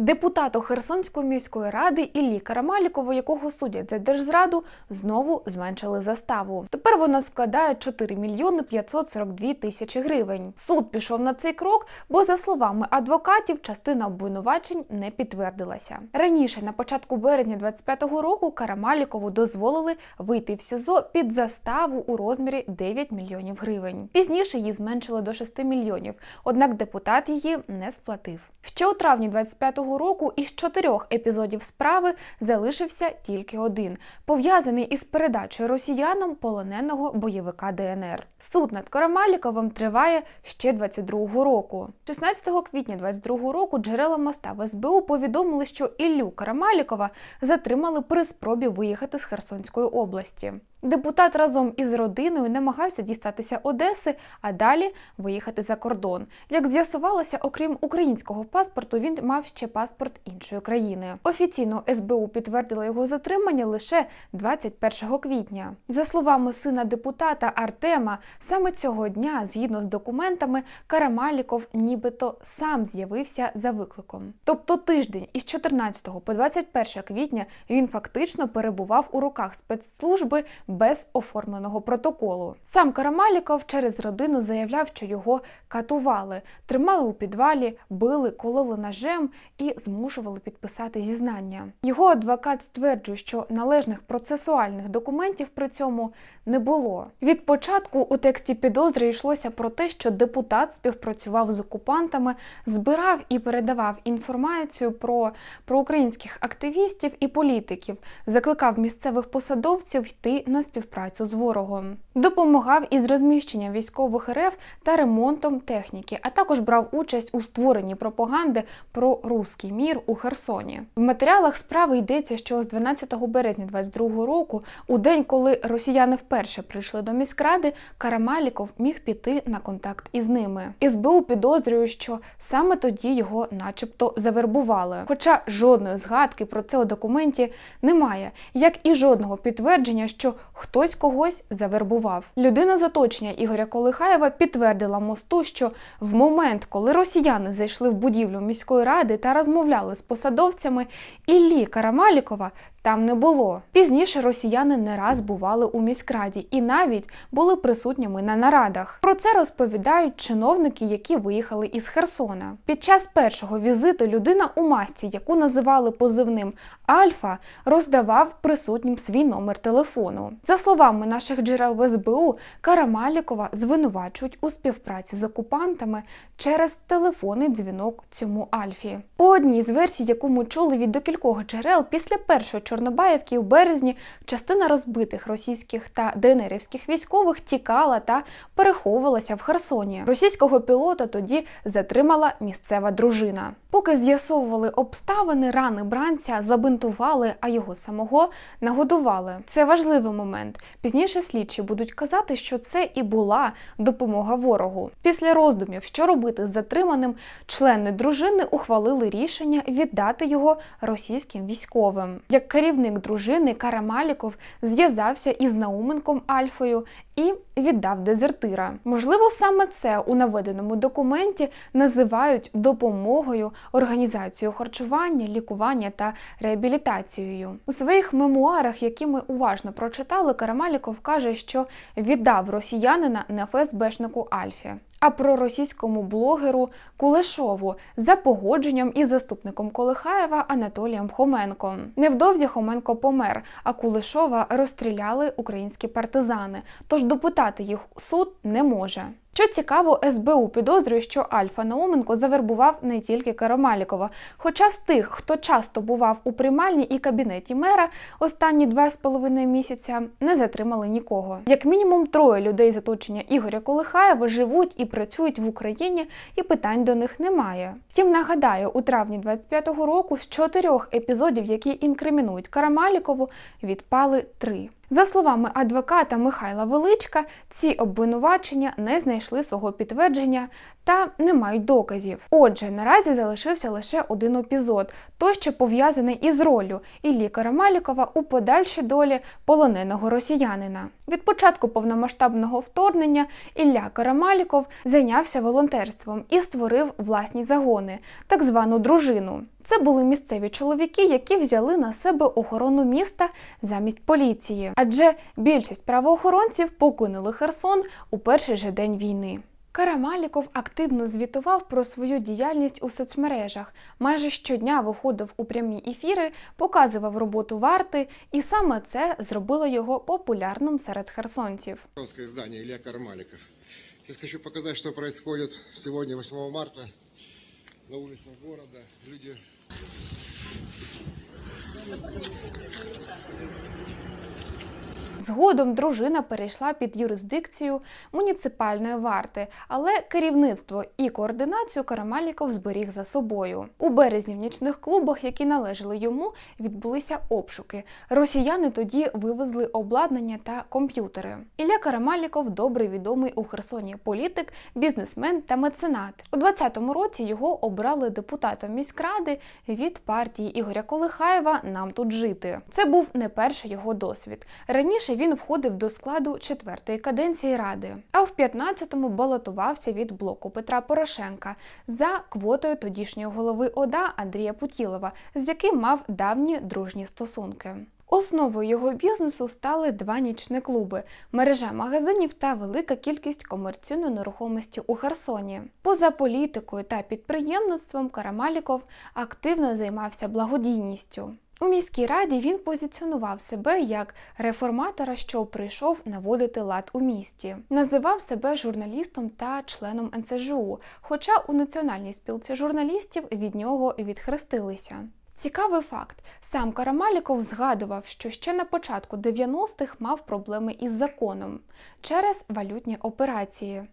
Депутату Херсонської міської ради Іллі Карамалікову, якого судять за держзраду, знову зменшили заставу. Тепер вона складає 4 мільйони 542 тисячі гривень. Суд пішов на цей крок, бо за словами адвокатів, частина обвинувачень не підтвердилася. Раніше, на початку березня 25-го року, Карамалікову дозволили вийти в СІЗО під заставу у розмірі 9 мільйонів гривень. Пізніше її зменшили до 6 мільйонів, однак депутат її не сплатив. Ще у травні 25-го року із чотирьох епізодів справи залишився тільки один, пов'язаний із передачею росіянам полоненого бойовика ДНР. Суд над Карамаліковим триває ще 22-го року. 16 квітня 22-го року джерела моста в СБУ повідомили, що Іллю Карамалікова затримали при спробі виїхати з Херсонської області. Депутат разом із родиною намагався дістатися Одеси, а далі виїхати за кордон. Як з'ясувалося, окрім українського паспорту, він мав ще паспорт іншої країни. Офіційно СБУ підтвердила його затримання лише 21 квітня. За словами сина депутата Артема, саме цього дня, згідно з документами, Карамаліков нібито сам з'явився за викликом. Тобто тиждень із 14 по 21 квітня він фактично перебував у руках спецслужби без оформленого протоколу. Сам Карамаліков через родину заявляв, що його катували, тримали у підвалі, били, кололи ножем і змушували підписати зізнання. Його адвокат стверджує, що належних процесуальних документів при цьому не було. Від початку у тексті підозри йшлося про те, що депутат співпрацював з окупантами, збирав і передавав інформацію про проукраїнських активістів і політиків, закликав місцевих посадовців йти на співпрацю з ворогом, допомагав із розміщенням військових РФ та ремонтом техніки, а також брав участь у створенні пропаганди про руський мір у Херсоні. В матеріалах справи йдеться, що з 12 березня 22 року, у день, коли росіяни вперше прийшли до міськради, Карамаліков міг піти на контакт із ними. СБУ підозрює, що саме тоді його, начебто, завербували. Хоча жодної згадки про це у документі немає, як і жодного підтвердження, що хтось когось завербував. Людина заточення Ігоря Колихаєва підтвердила мосту, що в момент, коли росіяни зайшли в будівлю міської ради та розмовляли з посадовцями, Іллі Карамалікова там не було. Пізніше росіяни не раз бували у міськраді і навіть були присутніми на нарадах. Про це розповідають чиновники, які виїхали із Херсона. Під час першого візиту людина у масці, яку називали позивним Альфа, роздавав присутнім свій номер телефону. За словами наших джерел в СБУ, Карамалікова звинувачують у співпраці з окупантами через телефонний дзвінок цьому Альфі. По одній з версій, яку ми чули від декількох джерел, після першої Чорнобаївки у березні частина розбитих російських та ДНРівських військових тікала та переховувалася в Херсоні. Російського пілота тоді затримала місцева дружина. Поки з'ясовували обставини, рани бранця забинтували, а його самого нагодували. Це важливий момент. Пізніше слідчі будуть казати, що це і була допомога ворогу. Після роздумів, що робити з затриманим, члени дружини ухвалили рішення віддати його російським військовим. Як керівник дружини Карамаліков зв'язався із Науменком Альфою і віддав дезертира. Можливо, саме це у наведеному документі називають допомогою, організацією харчування, лікування та реабілітацією. У своїх мемуарах, які ми уважно прочитали, Карамаліков каже, що віддав росіянина на ФСБшнику Альфі. А про російському блогеру Кулешову за погодженням із заступником Колихаєва Анатолієм Хоменком. Невдовзі Хоменко помер, а Кулешова розстріляли українські партизани. Тож допитати їх суд не може. Що цікаво, СБУ підозрює, що Альфа Науменко завербував не тільки Карамалікова. Хоча з тих, хто часто бував у приймальні і кабінеті мера останні два з половиною місяця, не затримали нікого. Як мінімум троє людей з оточення Ігоря Колихаєва живуть і працюють в Україні, і питань до них немає. Втім, нагадаю, у травні 25-го року з чотирьох епізодів, які інкримінують Карамалікову, відпали три. За словами адвоката Михайла Величка, ці обвинувачення не знайшли свого підтвердження та не мають доказів. Отже, наразі залишився лише один епізод, той, що пов'язаний із роллю Іллі Карамалікова у подальшій долі полоненого росіянина. Від початку повномасштабного вторгнення Ілля Карамаліков зайнявся волонтерством і створив власні загони, так звану дружину. Це були місцеві чоловіки, які взяли на себе охорону міста замість поліції, адже більшість правоохоронців покинули Херсон у перший же день війни. Карамаліков активно звітував про свою діяльність у соцмережах. Майже щодня виходив у прямі ефіри, показував роботу варти, і саме це зробило його популярним серед херсонців. Херсонское здание Илья Кармаликов. Сейчас хочу показать, что происходит сегодня, 8 марта, на улицах города. Люди Thank you. Згодом дружина перейшла під юрисдикцію муніципальної варти, але керівництво і координацію Карамаліков зберіг за собою. У березні в нічних клубах, які належали йому, відбулися обшуки. Росіяни тоді вивезли обладнання та комп'ютери. Ілля Карамаліков добре відомий у Херсоні політик, бізнесмен та меценат. У 20-му році його обрали депутатом міськради від партії Ігоря Колихаєва Нам тут жити. Це був не перший його досвід. Раніше він входив до складу четвертої каденції ради, а в 15-му балотувався від блоку Петра Порошенка за квотою тодішнього голови ОДА Андрія Путілова, з яким мав давні дружні стосунки. Основою його бізнесу стали два нічні клуби, мережа магазинів та велика кількість комерційної нерухомості у Херсоні. Поза політикою та підприємництвом Карамаліков активно займався благодійністю. У міській раді він позиціонував себе як реформатора, що прийшов наводити лад у місті. Називав себе журналістом та членом НСЖУ, хоча у національній спілці журналістів від нього відхрестилися. Цікавий факт: сам Карамаліков згадував, що ще на початку 90-х мав проблеми із законом через валютні операції.